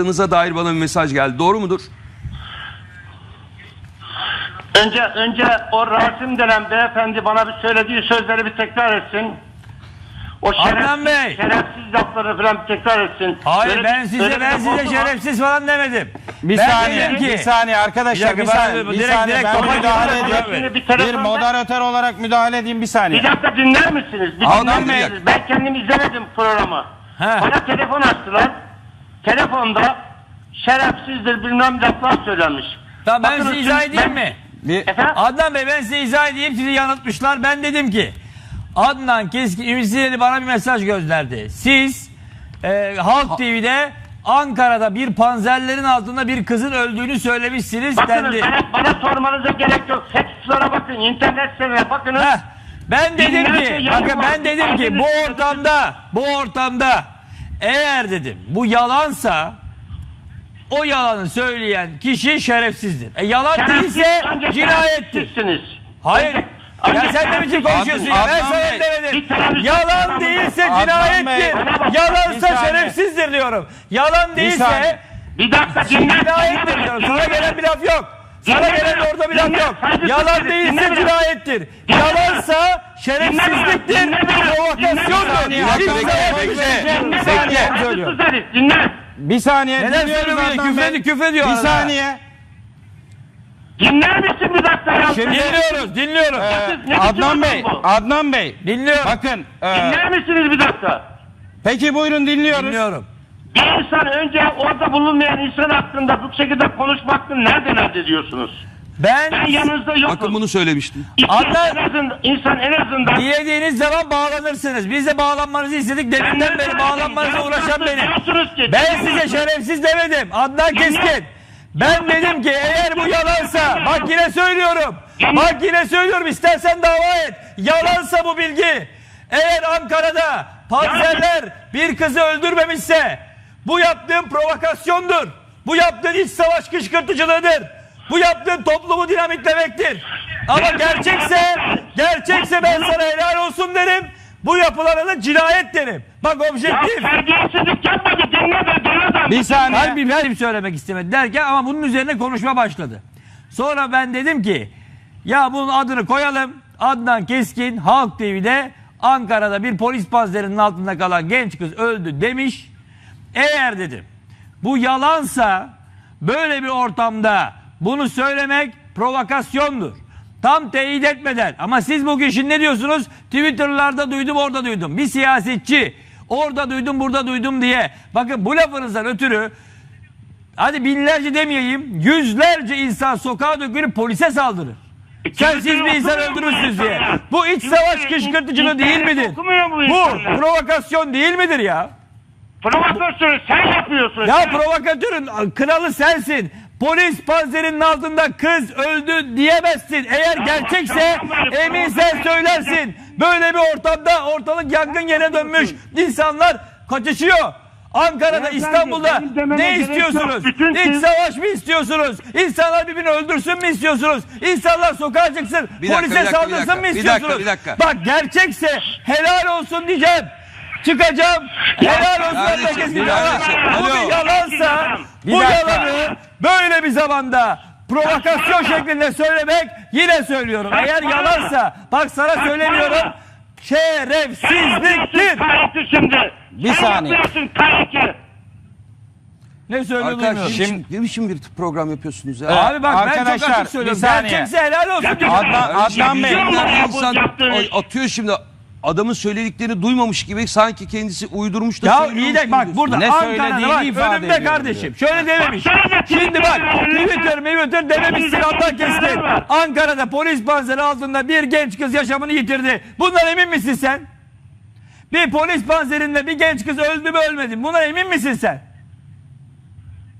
Nıza dair bana bir mesaj geldi. Doğru mudur? Önce önce o Rasim denen beyefendi bana bir söylediği sözleri bir tekrar etsin. O Adnan Bey. şerefsiz lafları falan bir tekrar etsin. Hayır Öyle- ben size bir ben laf size mu? şerefsiz falan demedim. Bir Ben saniye, dedim ki- bir saniye arkadaşlar, Bir bir, dakika, saniye, bir direkt- saniye direkt ben müdahale edeyim. Şimdi bir Bir telefonda- moderatör olarak müdahale edeyim bir saniye. Bir dakika dinler misiniz? Bir Adnan dinler Bey. misiniz? Ben kendim izlemedim programı. He. Bana telefon açtılar. Telefonda şerefsizdir bilmem laflar söylenmiş. Tamam ben Bakın size izah edeyim ben- mi? Efendim? Adnan Bey ben size izah edeyim sizi yanıltmışlar. Ben dedim ki Adnan Keskin Ümitli bana bir mesaj gönderdi. Siz e, Halk TV'de Ankara'da bir panzerlerin altında bir kızın öldüğünü söylemişsiniz Bakınız dendi. bana, bana sormanıza gerek yok. Sekslara bakın, internet sitelerine bakınız. Heh, ben dedim ki bakın ben dedim ki bu ortamda bu ortamda eğer dedim bu yalansa o yalanı söyleyen kişi şerefsizdir. E yalan Şerefsiz, değilse ancak cinayettir. şerefsizsiniz. Hayır. Ancak- Ya sen ne biçim konuşuyorsun ya? Ben Adnan sana Bey, demedim. bir Yalan değilse Adnan cinayettir. Bir Yalansa saniye. şerefsizdir diyorum. Yalan değilse. Bir dakika dinle. cinayettir diyorum. Sana gelen bir laf yok. Sana gelen orada bir laf yok. Yalan değilse cinayettir. Yalansa şerefsizliktir. Provokasyondur. Saniye, Bey, zaman bekle. bekle. Bekle. Dinle. bir saniye. Neden dinliyoruz söylemiyor? Adnan Küfür Bey. ediyor, küfür ediyor Bir saniye. Dinler misin bir dakika ya? Şimdi- Dinliyoruz, dinliyoruz. Ee, Adnan Bey, bu? Adnan Bey. Dinliyorum. Bakın, e, Dinler misiniz bir dakika? peki buyurun dinliyoruz. Dinliyorum. Bir insan önce orada bulunmayan insan hakkında bu şekilde konuşmaktan nereden elde ediyorsunuz? Ben Ben yanınızda yokum. Bakın bunu söylemiştim. Adnan- en azından, insan en azından... Dilediğiniz zaman bağlanırsınız. Biz de bağlanmanızı istedik. Deminden beri bağlanmanıza uğraşan benim. Ben size şerefsiz demedim. Adnan Keskin. Ben dedim ki eğer bu yalansa bak yine söylüyorum. Bak yine söylüyorum istersen dava et. Yalansa bu bilgi. Eğer Ankara'da panzerler bir kızı öldürmemişse bu yaptığın provokasyondur. Bu yaptığın iç savaş kışkırtıcılığıdır. Bu yaptığın toplumu dinamitlemektir. Ama gerçekse gerçekse ben sana helal olsun derim. Bu yapılara da cinayet derim. Bak Ya objektif. terbiyesizlik yapmadı dinle be dinle adam. Bir saniye. Kalbim kalbim söylemek istemedi derken ama bunun üzerine konuşma başladı. Sonra ben dedim ki ya bunun adını koyalım. Adnan Keskin Halk TV'de Ankara'da bir polis panzerinin altında kalan genç kız öldü demiş. Eğer dedim bu yalansa böyle bir ortamda bunu söylemek provokasyondur. Tam teyit etmeden ama siz bugün şimdi ne diyorsunuz? Twitter'larda duydum orada duydum. Bir siyasetçi orada duydum burada duydum diye. Bakın bu lafınızdan ötürü hadi binlerce demeyeyim yüzlerce insan sokağa dökülüp polise saldırır. Sen siz bir insan öldürürsünüz diye. Bu iç savaş kışkırtıcılığı değil midir? Bu provokasyon değil midir ya? Provokasyonu sen yapıyorsun. Ya provokatörün kralı sensin. Polis panzerinin altında kız öldü diyemezsin. Eğer gerçekse emin sen söylersin. Böyle bir ortamda ortalık yangın yere dönmüş. İnsanlar kaçışıyor. Ankara'da, Ya İstanbul'da benim dememe ne gerek istiyorsunuz? yok. Bütün İç siz- savaş mı istiyorsunuz? İnsanlar birbirini öldürsün mü istiyorsunuz? İnsanlar sokağa çıksın, Bir dakika, polise bir dakika, bir saldırsın dakika. mı Bir dakika, istiyorsunuz? bir dakika. Bak gerçekse helal olsun diyeceğim. Çıkacağım. Helal olsun. Kardeşim, herkes bir bir yalan. dakika. Bu Alo. bir yalansa Bir bu dakika. yalanı böyle bir zamanda provokasyon şeklinde söylemek yine söylüyorum. Eğer yalansa bak sana söylemiyorum şerefsizliktir. Şimdi. Bir saniye. Ne söylüyor Arkadaşlar bilmiyorum. şimdi ne biçim bir program yapıyorsunuz ya? Abi bak ben çok Arkadaşlar, açık bir söylüyorum. saniye. Gerçekse helal olsun. Adnan, Adnan Bey. insan atıyor şimdi adamın söylediklerini duymamış gibi sanki kendisi uydurmuş da Ya söylüyormuş iyi de gibi bak burada Ne Ankara'da söylediğini bak ifade önümde ediyorum kardeşim. Şöyle dememiş. Şimdi bak Twitter Twitter dememişsin Adnan Keskin. Ankara'da polis panzeri altında bir genç kız yaşamını yitirdi. Bundan emin misin sen? Bir polis panzerinde bir genç kız öldü mü ölmedi mi? Bundan emin misin sen?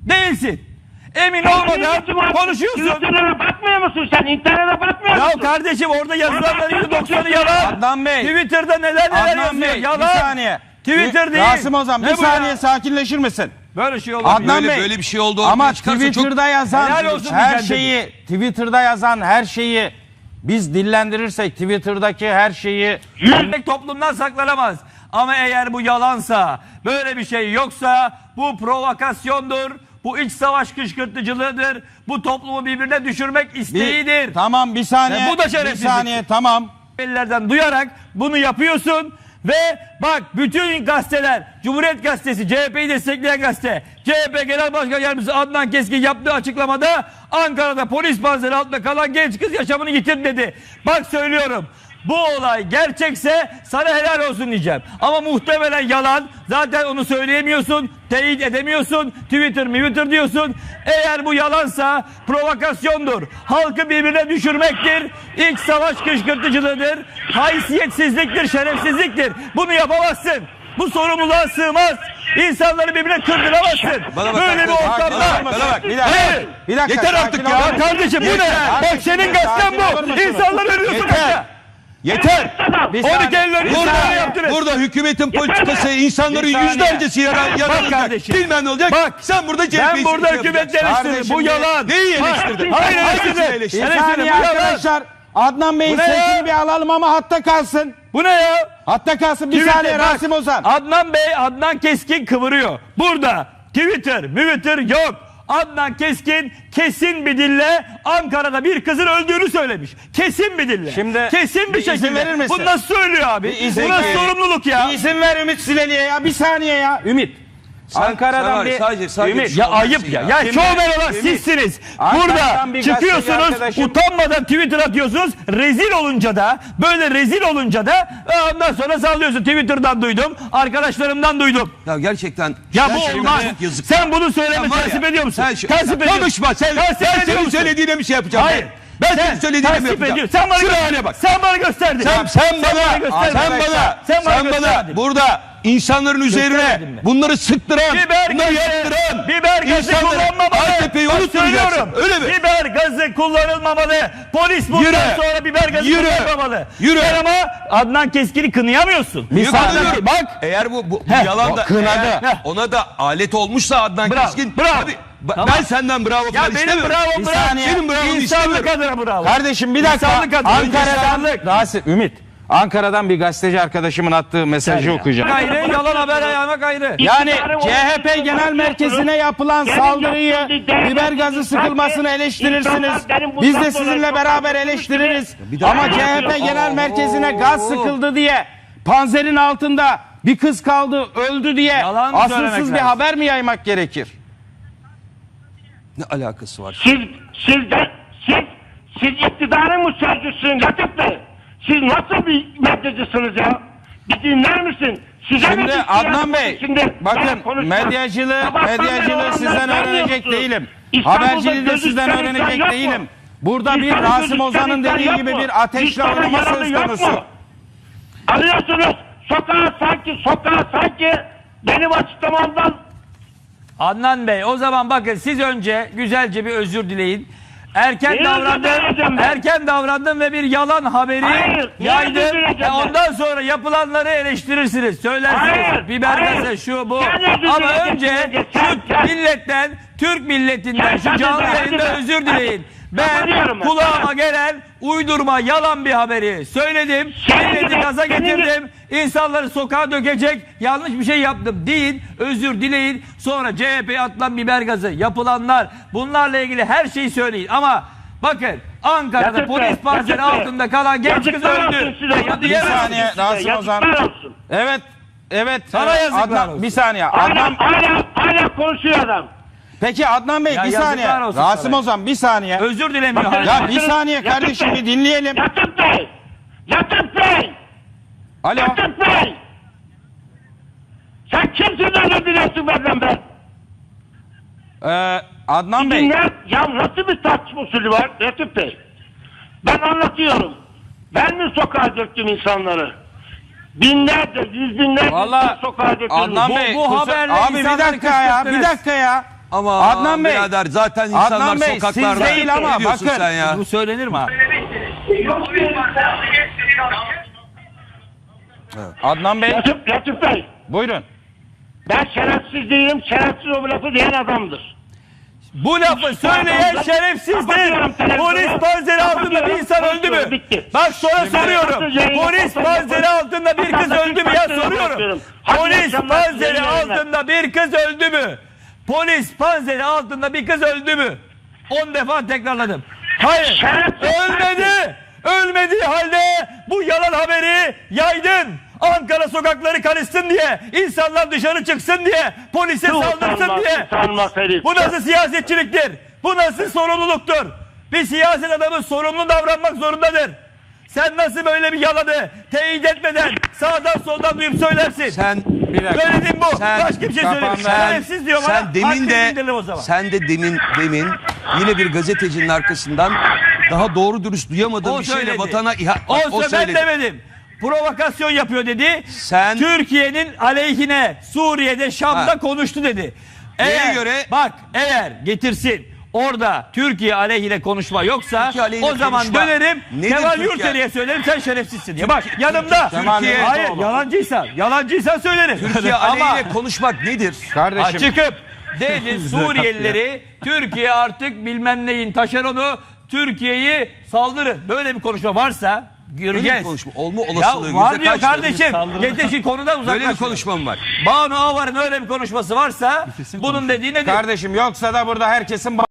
Değilsin. Emin olmadan konuşuyorsun. Twitter'lara bakmıyor musun sen? İnternete bakmıyor Ya musun? kardeşim orada yazılanların %90'ı yalan. Adnan Bey. Twitter'da neler neler Adnan yazıyor. Bey Yalan. bir saniye. Twitter değil. Rasim Ozan bir bu ya? saniye sakinleşir misin? Böyle şey olabilir. Adnan Böyle- Bey. böyle bir şey oldu Ama çıkarsa çok- Twitter'da yazan her şeyi Twitter'da yazan her şeyi biz dillendirirsek Twitter'daki her şeyi Yürümek toplumdan saklanamaz. Ama eğer bu yalansa, böyle bir şey yoksa bu provokasyondur. Bu iç savaş kışkırtıcılığıdır. Bu toplumu birbirine düşürmek Bir- isteğidir. tamam bir saniye. Ya bu da bir şerefsizlik. saniye tamam. Ellerden duyarak bunu yapıyorsun ve bak bütün gazeteler Cumhuriyet Gazetesi CHP'yi destekleyen gazete CHP Genel Başkan Yardımcısı Adnan Keskin yaptığı açıklamada Ankara'da polis panzeri altında kalan genç kız yaşamını yitirdi dedi. Bak söylüyorum bu olay gerçekse sana helal olsun diyeceğim. Ama muhtemelen yalan. Zaten onu söyleyemiyorsun. Teyit edemiyorsun. Twitter Twitter diyorsun. Eğer bu yalansa provokasyondur. Halkı birbirine düşürmektir. İlk savaş kışkırtıcılığıdır. Haysiyetsizliktir, şerefsizliktir. Bunu yapamazsın. Bu sorumluluğa sığmaz. İnsanları birbirine kırdıramazsın. Bana bak Böyle bir ortamda. bana bak, bana bak, bir dakika. Hayır. Bir dakika. Yeter artık ya. Kardeşim bu ne? Bak senin olur bu. İnsanları ölüyorsun Yeter. Burada. Yeter. Bir 12 saniye, Eylül'ün bir üstüne saniye. yaptınız. Burada hükümetin politikası insanların Bir saniye. yüzlercesi yara, Bak yaralanacak. kardeşim. Bilmem ne olacak. Bak. sen burada CHP'yi Ben burada hükümet eleştiririm. Bu Kardeşim, yalan. Neyi Bak, eleştirdin? Hayır Hangisini eleştirdin. eleştirdin? Bir saniye yalan. arkadaşlar. Adnan Bey'in Bu ne ya? sesini bir alalım ama hatta kalsın. Bu ne ya? Hatta kalsın bir Twitter, saniye bak, Rasim Ozan. Adnan Bey, Adnan Keskin kıvırıyor. Burada Twitter, Twitter yok. Adnan Keskin kesin bir dille Ankara'da bir kızın öldüğünü söylemiş. Kesin bir dille. Şimdi kesin bir, bir şekilde. verir misin? Bu nasıl söylüyor abi? Bir izin Bu nasıl sorumluluk ya? Bir izin ver Ümit Sileli'ye ya bir saniye ya. Ümit. Sen Ankara'dan bir sadece- sadece Ümit. Ya ayıp ya. ya. Şimdi- şovmen olan Ümit. sizsiniz. Ankara'dan Burada bir gazeteci çıkıyorsunuz arkadaşım- utanmadan Twitter atıyorsunuz. Rezil olunca da böyle rezil olunca da e, ondan sonra sallıyorsun. Twitter'dan duydum. Arkadaşlarımdan duydum. Ya gerçekten. Ya bu gerçekten olmaz. çok yazık. Sen bunu söyleme Sen var ya, tasvip ediyor musun? Sen şu- tasvip ediyor Konuşma sen. Tasvip ediyor senin musun? söylediğine bir şey yapacağım. Hayır. Ben, ben Sen senin tasvip yapacağım? Sen bana, Şuraya bak. sen bana gösterdin. Sen, sen bana, gösterdin. sen bana, Sen bana sen bana burada insanların üzerine bunları sıktıran, Biber bunları gazı, yaptıran, biber gazı kullanmamalı. AKP'yi unutmayacaksın. Öyle mi? Biber gazı kullanılmamalı. Polis bundan Yürü. sonra biber gazı Yürü. kullanmamalı. Yürü. Sen ama Adnan Keskin'i kınıyamıyorsun. Bir saniye. Bak eğer bu, bu, bu yalan da kınadı. eğer ona da alet olmuşsa Adnan Bravo, Keskin. bravo. tabii, ba- Tamam. Ben senden bravo Ya falan benim istemiyorum. bravo Bir bravo. saniye. Senin bravo İnsanlık istemiyorum. adına bravo. Kardeşim bir dakika. İnsanlık adına. Ankara'dan İnsanlık. Rasim Ümit. Ankara'dan bir gazeteci arkadaşımın attığı mesajı okuyacağım. Gayrı yalan haber ayağına gayrı. Yani İktidarı CHP. Genel Merkezi'ne yapılan Benim saldırıyı, yaptığım lider- biber gazı sıkılmasını eleştirirsiniz. İnsanlar benim bundan Biz de sizinle beraber eleştiririz. Ama CHP Genel. Merkezi'ne gaz sıkıldı diye, panzerin altında bir kız kaldı, öldü diye Yalan söylemek asılsız bir lazım. haber mi yaymak gerekir? Ne alakası var? Siz, siz de, siz, siz iktidarın mı sözcüsünüz Latif Bey? Siz nasıl bir medyacisiniz ya? Bir dinler misin? Size Şimdi Adnan Bey, içinde bakın medyacılığı, medyacılığı sizden öğrenecek değilim. İstanbul'da Haberciliği de sizden öğrenecek değilim. Burada bir Rasim Ozan'ın dediği gibi bir ateşle oynama söz konusu. mu? Alıyorsunuz sokağa sanki sokağa sanki benim açıklamamdan Adnan Bey o zaman bakın siz önce güzelce bir özür dileyin. Erken Niye ben? erken davrandın ve bir yalan haberi Hayır, yaydın. ben? ondan sonra yapılanları eleştirirsiniz, söylersiniz. Hayır, Biber hayır. şu bu. Ama önce sen. milletten, Türk milletinden şu canlı yayında özür dileyin. Ben kulağıma gelen uydurma yalan bir haberi söyledim. Milleti gaza getirdim. İnsanları sokağa dökecek yanlış bir şey yaptım deyin. Özür dileyin. Sonra CHP'ye atılan biber gazı yapılanlar bunlarla ilgili her şeyi söyleyin. Ama bakın Ankara'da Yazık be, polis be. altında kalan genç kız Yazıklar öldü. olsun size, Bunu yazıklar diyemezsiniz. saniye, Rasim Ozan. yazıklar olsun. Evet, evet. Sana yazıklar Adnan, olsun. bir saniye. Hala, Adnan, hala, hala konuşuyor adam. Peki Adnan Bey Ya bir yazıklar saniye. olsun Rasim sana. Ozan bir saniye. Özür dilemiyor. Bakın- hala. Ya bir saniye kardeşim bir dinleyelim. Latif Bey! Latif Bey! Alo. Latif Bey! Sen kimsin özür diliyorsun benden ben? Ee, Adnan Bey. Dinler, ya nasıl bir tartışma usulü var Latif Bey? Ben anlatıyorum. Ben mi sokağa döktüm insanları? Binlerce, yüz binlerce Valla insan sokağa dökülmüş. Adnan Bu- Bey. bu kusura- haberle Abi bir insanları dakika ya. Bir kışkırttınız. dakika ya. Ama Adnan Bey. birader zaten insanlar Adnan Bey, siz sokaklarda. değil ama Ne diyorsun bakın. sen ya? Bu söylenir mi abi? Adnan Bey. Latif, Latif Bey, Buyurun. ben şerefsiz değilim, şerefsiz o bu lafı diyen adamdır. Bu lafı söyleyen şerefsizdir. Kapatıyorum televizyonu. Polis panzeri altında bir insan öldü mü? Bitti. Bak sonra soruyorum. yayını Polis kapatın. panzeri altında bir kız öldü mü ya soruyorum. Kapatıyorum. Hadi Polis akşamlar, panzeri yayınlar. altında bir kız öldü? Polis panzeri altında bir kız öldü mü? 10 defa tekrarladım. Hayır. Şerefsiz. Ölmedi. Ölmediği halde bu yalan haberi yaydın. Ankara sokakları karışsın diye, insanlar dışarı çıksın diye, polise saldırsın Utanmaz, diye. utanmaz herif. Bu nasıl siyasetçiliktir? Bu nasıl sorumluluktur? Bir siyaset adamı sorumlu davranmak zorundadır. Sen nasıl böyle bir yalanı teyit etmeden sağdan soldan duyup söylersin? Sen dakika. Söyledim bu. Sen- Başka bir şey söylemiyorum. Kapandı. Şerefsiz diyor bana. sen demin haddini de bildirelim o zaman. sen de demin demin yine bir gazetecinin arkasından daha doğru dürüst duyamadığın bir şeyle vatana iha O, Bak, o ben söyledi. demedim. Provokasyon yapıyor dedi. Sen- Türkiye'nin aleyhine Suriye'de Şam'da Ha. konuştu dedi. Neye göre? Bak eğer getirsin orada Türkiye aleyhine konuşma yoksa Türkiye aleyhine o zaman konuşma. dönerim Nedir Kemal Türkiye? Söylerim sen şerefsizsin diye. Bak yanımda. Türkiye- Hayır yalancıysan yalancıysan söylerim. Türkiye Ama aleyhine konuşmak nedir? Kardeşim çıkıp dedi Suriyelileri Türkiye artık bilmem neyin taşeronu Türkiye'yi saldırın. Böyle bir konuşma varsa Böyle göreceğiz. bir konuşma olma Ya olasılığı var yüzde diyor kaçtır? kardeşim. Yetişin konudan Böyle uzaklaşın. bir konuşmam var. Banu Avar'ın öyle bir konuşması varsa bunun dediği nedir? kardeşim yoksa da burada herkesin